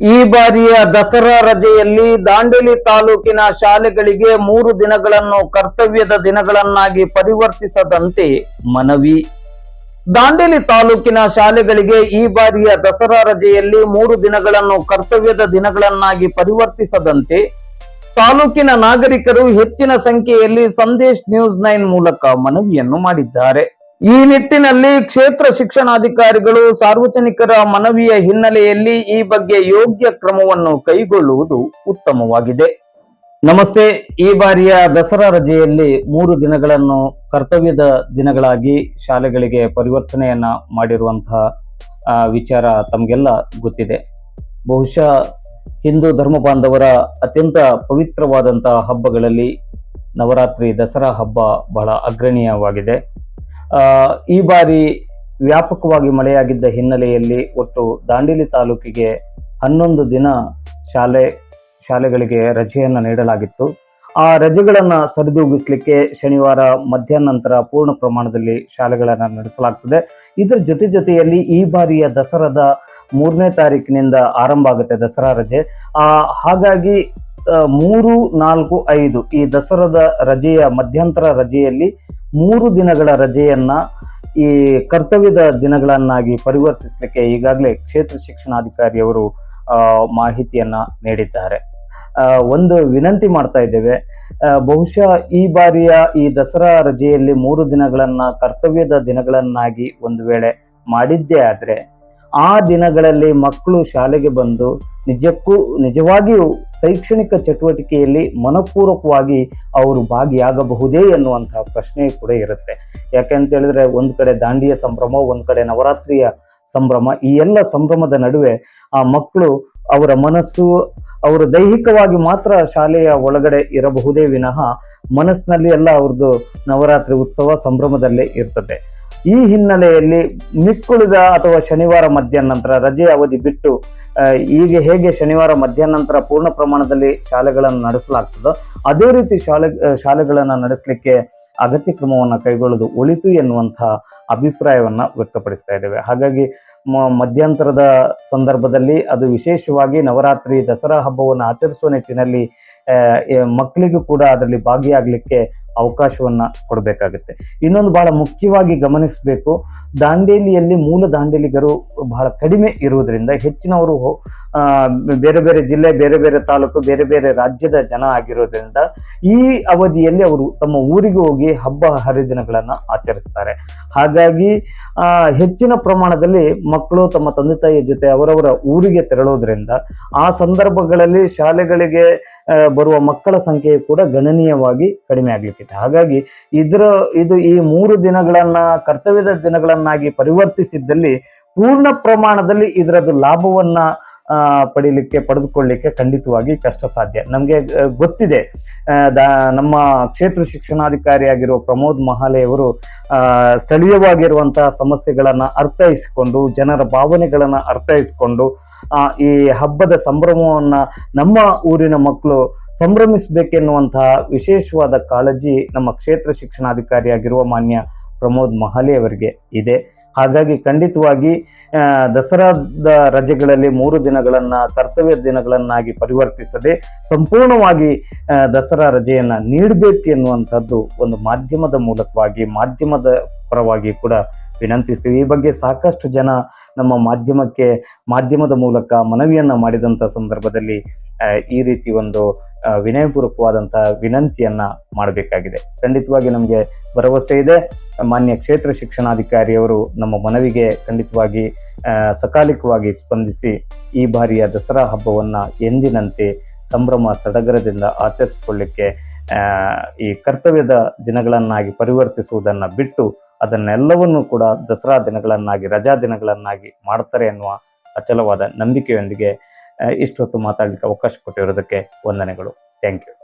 ಈ ಬಾರಿಯ ದಸರಾ ರಜೆಯಲ್ಲಿ ದಾಂಡೇಲಿ ತಾಲೂಕಿನ ಶಾಲೆಗಳಿಗೆ ಮೂರು ದಿನಗಳನ್ನು ಕರ್ತವ್ಯದ ದಿನಗಳನ್ನಾಗಿ ಪರಿವರ್ತಿಸದಂತೆ ಮನವಿ. ದಾಂಡೇಲಿ ತಾಲೂಕಿನ ಶಾಲೆಗಳಿಗೆ ಈ ಬಾರಿಯ ದಸರಾ ರಜೆಯಲ್ಲಿ ಮೂರು ದಿನಗಳನ್ನು ಕರ್ತವ್ಯದ ದಿನಗಳನ್ನಾಗಿ ಪರಿವರ್ತಿಸದಂತೆ ತಾಲೂಕಿನ ನಾಗರಿಕರು ಹೆಚ್ಚಿನ ಸಂಖ್ಯೆಯಲ್ಲಿ ಸಂದೇಶ್ ನ್ಯೂಸ್ ನೈನ್ ಮೂಲಕ ಮನವಿಯನ್ನು ಮಾಡಿದ್ದಾರೆ. ಈ ನಿಟ್ಟಿನಲ್ಲಿ ಕ್ಷೇತ್ರ ಶಿಕ್ಷಣಾಧಿಕಾರಿಗಳು ಸಾರ್ವಜನಿಕರ ಮನವಿಯ ಹಿನ್ನೆಲೆಯಲ್ಲಿ ಈ ಬಗ್ಗೆ ಯೋಗ್ಯ ಕ್ರಮವನ್ನು ಕೈಗೊಳ್ಳುವುದು ಉತ್ತಮವಾಗಿದೆ. ನಮಸ್ತೆ, ಈ ಬಾರಿಯ ದಸರಾ ರಜೆಯಲ್ಲಿ ಮೂರು ದಿನಗಳನ್ನು ಕರ್ತವ್ಯದ ದಿನಗಳಾಗಿ ಶಾಲೆಗಳಿಗೆ ಪರಿವರ್ತನೆಯನ್ನ ಮಾಡಿರುವಂತಹ ವಿಚಾರ ತಮಗೆಲ್ಲ ಗೊತ್ತಿದೆ. ಬಹುಶಃ ಹಿಂದೂ ಧರ್ಮ ಬಾಂಧವರ ಅತ್ಯಂತ ಪವಿತ್ರವಾದಂತಹ ಹಬ್ಬಗಳಲ್ಲಿ ನವರಾತ್ರಿ ದಸರಾ ಹಬ್ಬ ಬಹಳ ಅಗ್ರಣೀಯವಾಗಿದೆ. ಈ ಬಾರಿ ವ್ಯಾಪಕವಾಗಿ ಮಳೆಯಾಗಿದ್ದ ಹಿನ್ನೆಲೆಯಲ್ಲಿ ಒಟ್ಟು ದಾಂಡೇಲಿ ತಾಲೂಕಿಗೆ ಹನ್ನೊಂದು ದಿನ ಶಾಲೆ, ಶಾಲೆಗಳಿಗೆ ರಜೆಯನ್ನು ನೀಡಲಾಗಿತ್ತು. ಆ ರಜೆಗಳನ್ನು ಸರಿದೂಗಿಸಲಿಕ್ಕೆ ಶನಿವಾರ ಮಧ್ಯಾಹ್ನ ನಂತರ ಪೂರ್ಣ ಪ್ರಮಾಣದಲ್ಲಿ ಶಾಲೆಗಳನ್ನು ನಡೆಸಲಾಗ್ತದೆ. ಇದರ ಜೊತೆ ಜೊತೆಯಲ್ಲಿ ಈ ಬಾರಿಯ ದಸರಾದ ಮೂರನೇ ತಾರೀಕಿನಿಂದ ಆರಂಭ ಆಗುತ್ತೆ ದಸರಾ ರಜೆ. ಆ, ಹಾಗಾಗಿ ಮೂರು, ನಾಲ್ಕು, ಐದು ಈ ದಸರಾದ ರಜೆಯ ಮಧ್ಯಂತರ ರಜೆಯಲ್ಲಿ ಮೂರು ದಿನಗಳ ರಜೆಯನ್ನ ಈ ಕರ್ತವ್ಯದ ದಿನಗಳನ್ನಾಗಿ ಪರಿವರ್ತಿಸಲಿಕ್ಕೆ ಈಗಾಗಲೇ ಕ್ಷೇತ್ರ ಶಿಕ್ಷಣಾಧಿಕಾರಿಯವರು ಮಾಹಿತಿಯನ್ನ ನೀಡಿದ್ದಾರೆ. ಒಂದು ವಿನಂತಿ ಮಾಡ್ತಾ ಇದ್ದೇವೆ ಬಹುಶಃ ಈ ಬಾರಿಯ ಈ ದಸರಾ ರಜೆಯಲ್ಲಿ ಮೂರು ದಿನಗಳನ್ನ ಕರ್ತವ್ಯದ ದಿನಗಳನ್ನಾಗಿ ಒಂದು ವೇಳೆ ಮಾಡಿದ್ದೇ ಆದರೆ, ಆ ದಿನಗಳಲ್ಲಿ ಮಕ್ಕಳು ಶಾಲೆಗೆ ಬಂದು ನಿಜಕ್ಕೂ ನಿಜವಾಗಿಯೂ ಶೈಕ್ಷಣಿಕ ಚಟುವಟಿಕೆಯಲ್ಲಿ ಮನಪೂರ್ವಕವಾಗಿ ಅವರು ಭಾಗಿಯಾಗಬಹುದೇ ಎನ್ನುವಂತಹ ಪ್ರಶ್ನೆ ಕೂಡ ಇರುತ್ತೆ. ಯಾಕೆಂತ ಹೇಳಿದ್ರೆ ಒಂದು ಕಡೆ ದಾಂಡಿಯ ಸಂಭ್ರಮ, ಒಂದು ಕಡೆ ನವರಾತ್ರಿಯ ಸಂಭ್ರಮ, ಈ ಎಲ್ಲ ಸಂಭ್ರಮದ ನಡುವೆ ಆ ಮಕ್ಕಳು ಅವರ ಮನಸ್ಸು, ಅವರು ದೈಹಿಕವಾಗಿ ಮಾತ್ರ ಶಾಲೆಯ ಒಳಗಡೆ ಇರಬಹುದೇ ವಿನಃ ಮನಸ್ಸಿನಲ್ಲಿ ಎಲ್ಲ ಅವ್ರದ್ದು ನವರಾತ್ರಿ ಉತ್ಸವ ಸಂಭ್ರಮದಲ್ಲೇ ಇರ್ತದೆ. ಈ ಹಿನ್ನೆಲೆಯಲ್ಲಿ ಮಿಕ್ಕುಳಿದ ಅಥವಾ ಶನಿವಾರ ಮಧ್ಯಾಹ್ನ ನಂತರ ರಜೆ ಅವಧಿ ಬಿಟ್ಟು ಈಗ ಹೇಗೆ ಶನಿವಾರ ಮಧ್ಯಾಹ್ನ ನಂತರ ಪೂರ್ಣ ಪ್ರಮಾಣದಲ್ಲಿ ಶಾಲೆಗಳನ್ನು ನಡೆಸಲಾಗ್ತದೋ, ಅದೇ ರೀತಿ ಶಾಲೆ ಶಾಲೆಗಳನ್ನು ನಡೆಸಲಿಕ್ಕೆ ಅಗತ್ಯ ಕ್ರಮವನ್ನು ಕೈಗೊಳ್ಳೋದು ಒಳಿತು ಎನ್ನುವಂತಹ ಅಭಿಪ್ರಾಯವನ್ನು ವ್ಯಕ್ತಪಡಿಸ್ತಾ ಇದ್ದೇವೆ. ಹಾಗಾಗಿ ಮಧ್ಯಂತರದ ಸಂದರ್ಭದಲ್ಲಿ ಅದು ವಿಶೇಷವಾಗಿ ನವರಾತ್ರಿ ದಸರಾ ಹಬ್ಬವನ್ನು ಆಚರಿಸುವ ನಿಟ್ಟಿನಲ್ಲಿ ಮಕ್ಕಳಿಗೂ ಕೂಡ ಅದರಲ್ಲಿ ಭಾಗಿಯಾಗಲಿಕ್ಕೆ ಅವಕಾಶವನ್ನ ಕೊಡಬೇಕಾಗುತ್ತೆ. ಇನ್ನೊಂದು ಬಹಳ ಮುಖ್ಯವಾಗಿ ಗಮನಿಸಬೇಕು ದಾಂಡೇಲಿಯಲ್ಲಿ ಮೂಲ ದಾಂಡೇಲಿಗರು ಬಹಳ ಕಡಿಮೆ ಇರುವುದರಿಂದ ಹೆಚ್ಚಿನವರು ಬೇರೆ ಬೇರೆ ಜಿಲ್ಲೆ, ಬೇರೆ ಬೇರೆ ತಾಲೂಕು, ಬೇರೆ ಬೇರೆ ರಾಜ್ಯದ ಜನ ಆಗಿರೋದ್ರಿಂದ ಈ ಅವಧಿಯಲ್ಲಿ ಅವರು ತಮ್ಮ ಊರಿಗೆ ಹೋಗಿ ಹಬ್ಬ ಹರಿದಿನಗಳನ್ನ ಆಚರಿಸ್ತಾರೆ. ಹಾಗಾಗಿ ಹೆಚ್ಚಿನ ಪ್ರಮಾಣದಲ್ಲಿ ಮಕ್ಕಳು ತಮ್ಮ ತಂದೆ ತಾಯಿಯ ಜೊತೆ ಅವರವರ ಊರಿಗೆ ತೆರಳೋದ್ರಿಂದ ಆ ಸಂದರ್ಭಗಳಲ್ಲಿ ಶಾಲೆಗಳಿಗೆ ಬರುವ ಮಕ್ಕಳ ಸಂಖ್ಯೆ ಕೂಡ ಗಣನೀಯವಾಗಿ ಕಡಿಮೆ ಆಗ್ಲಿಕ್ಕಿದೆ ಹಾಗಾಗಿ ಇದರ, ಇದು ಈ ಮೂರು ದಿನಗಳನ್ನ ಕರ್ತವ್ಯದ ದಿನಗಳನ್ನಾಗಿ ಪರಿವರ್ತಿಸಿದ್ದಲ್ಲಿ ಪೂರ್ಣ ಪ್ರಮಾಣದಲ್ಲಿ ಇದರದ್ದು ಲಾಭವನ್ನ ಪಡಿಲಿಕ್ಕೆ, ಪಡೆದುಕೊಳ್ಳಿಕ್ಕೆ ಖಂಡಿತವಾಗಿ ಕಷ್ಟ ಸಾಧ್ಯ ನಮಗೆ ಗೊತ್ತಿದೆ ನಮ್ಮ ಕ್ಷೇತ್ರ ಶಿಕ್ಷಣಾಧಿಕಾರಿಯಾಗಿರುವ ಪ್ರಮೋದ್ ಮಹಾಲೆಯವರು ಸ್ಥಳೀಯವಾಗಿರುವಂತಹ ಸಮಸ್ಯೆಗಳನ್ನ ಅರ್ಥೈಸಿಕೊಂಡು, ಜನರ ಭಾವನೆಗಳನ್ನ ಅರ್ಥೈಸಿಕೊಂಡು ಈ ಹಬ್ಬದ ಸಂಭ್ರಮವನ್ನ ನಮ್ಮ ಊರಿನ ಮಕ್ಕಳು ಸಂಭ್ರಮಿಸಬೇಕೆನ್ನುವಂತಹ ವಿಶೇಷವಾದ ಕಾಳಜಿ ನಮ್ಮ ಕ್ಷೇತ್ರ ಶಿಕ್ಷಣಾಧಿಕಾರಿಯಾಗಿರುವ ಮಾನ್ಯ ಪ್ರಮೋದ್ ಮಹಾಲೆ ಅವರಿಗೆ ಇದೆ. ಹಾಗಾಗಿ ಖಂಡಿತವಾಗಿ ದಸರಾದ ರಜೆಗಳಲ್ಲಿ ಮೂರು ದಿನಗಳನ್ನು, ಕರ್ತವ್ಯ ದಿನಗಳನ್ನಾಗಿ ಪರಿವರ್ತಿಸದೆ ಸಂಪೂರ್ಣವಾಗಿ ದಸರಾ ರಜೆಯನ್ನು ನೀಡಬೇಕು ಎನ್ನುವಂಥದ್ದು ಒಂದು ಮಾಧ್ಯಮದ ಮೂಲಕವಾಗಿ, ಮಾಧ್ಯಮದ ಪರವಾಗಿ ಕೂಡ ವಿನಂತಿಸ್ತೀವಿ. ಈ ಬಗ್ಗೆ ಸಾಕಷ್ಟು ಜನ ನಮ್ಮ ಮಾಧ್ಯಮಕ್ಕೆ, ಮಾಧ್ಯಮದ ಮೂಲಕ ಮನವಿಯನ್ನ ಮಾಡಿದಂತ ಸಂದರ್ಭದಲ್ಲಿ ಈ ರೀತಿ ಒಂದು ವಿನಯಪೂರ್ವಕವಾದಂತಹ ವಿನಂತಿಯನ್ನ ಮಾಡಬೇಕಾಗಿದೆ. ಖಂಡಿತವಾಗಿ ನಮಗೆ ಭರವಸೆ ಇದೆ. ಮಾನ್ಯ ಕ್ಷೇತ್ರ ಶಿಕ್ಷಣಾಧಿಕಾರಿಯವರು ನಮ್ಮ ಮನವಿಗೆ ಖಂಡಿತವಾಗಿ ಸಕಾಲಿಕವಾಗಿ ಸ್ಪಂದಿಸಿ ಈ ಬಾರಿಯ ದಸರಾ ಹಬ್ಬವನ್ನ ಎಂದಿನಂತೆ ಸಂಭ್ರಮ ಸಡಗರದಿಂದ ಆಚರಿಸಿಕೊಳ್ಳಿಕ್ಕೆ ಈ ಕರ್ತವ್ಯದ ದಿನಗಳನ್ನಾಗಿ ಪರಿವರ್ತಿಸುವುದನ್ನು ಬಿಟ್ಟು ಅದನ್ನೆಲ್ಲವನ್ನೂ ಕೂಡ ದಸರಾ ದಿನಗಳನ್ನಾಗಿ, ರಜಾ ದಿನಗಳನ್ನಾಗಿ ಮಾಡ್ತಾರೆ ಎನ್ನುವ ಅಚಲವಾದ ನಂಬಿಕೆಯೊಂದಿಗೆ ಇಷ್ಟೊತ್ತು ಮಾತಾಡಲಿಕ್ಕೆ ಅವಕಾಶ ಕೊಟ್ಟಿರೋದಕ್ಕೆ ವಂದನೆಗಳು. Thank you